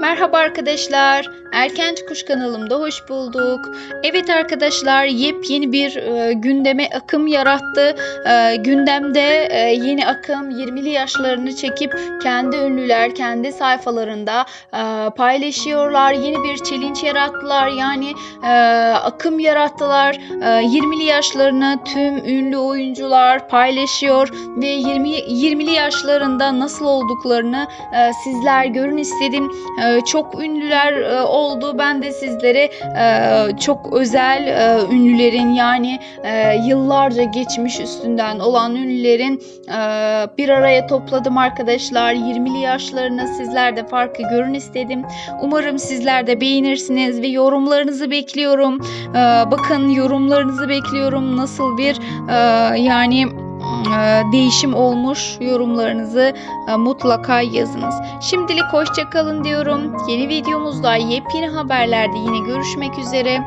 Merhaba arkadaşlar. Erken Çıkış kanalımda hoş bulduk. Evet arkadaşlar yepyeni bir e, gündeme akım yarattı. E, gündemde e, yeni akım 20'li yaşlarını çekip kendi ünlüler kendi sayfalarında e, paylaşıyorlar. Yeni bir challenge yarattılar. Yani e, akım yarattılar. E, 20'li yaşlarını tüm ünlü oyuncular paylaşıyor ve 20 20'li yaşlarında nasıl olduklarını e, sizler görün istedim. E, çok ünlüler e, oldu. Ben de sizlere e, çok özel e, ünlülerin yani yıllarca geçmiş üstünden olan ünlülerin bir araya topladım arkadaşlar. 20'li yaşlarını sizler de farkı görün istedim. Umarım sizler de beğenirsiniz ve yorumlarınızı bekliyorum. Bakın yorumlarınızı bekliyorum. Nasıl bir yani değişim olmuş yorumlarınızı e, mutlaka yazınız. Şimdilik hoşça kalın diyorum. Yeni videomuzda yepyeni haberlerde yine görüşmek üzere.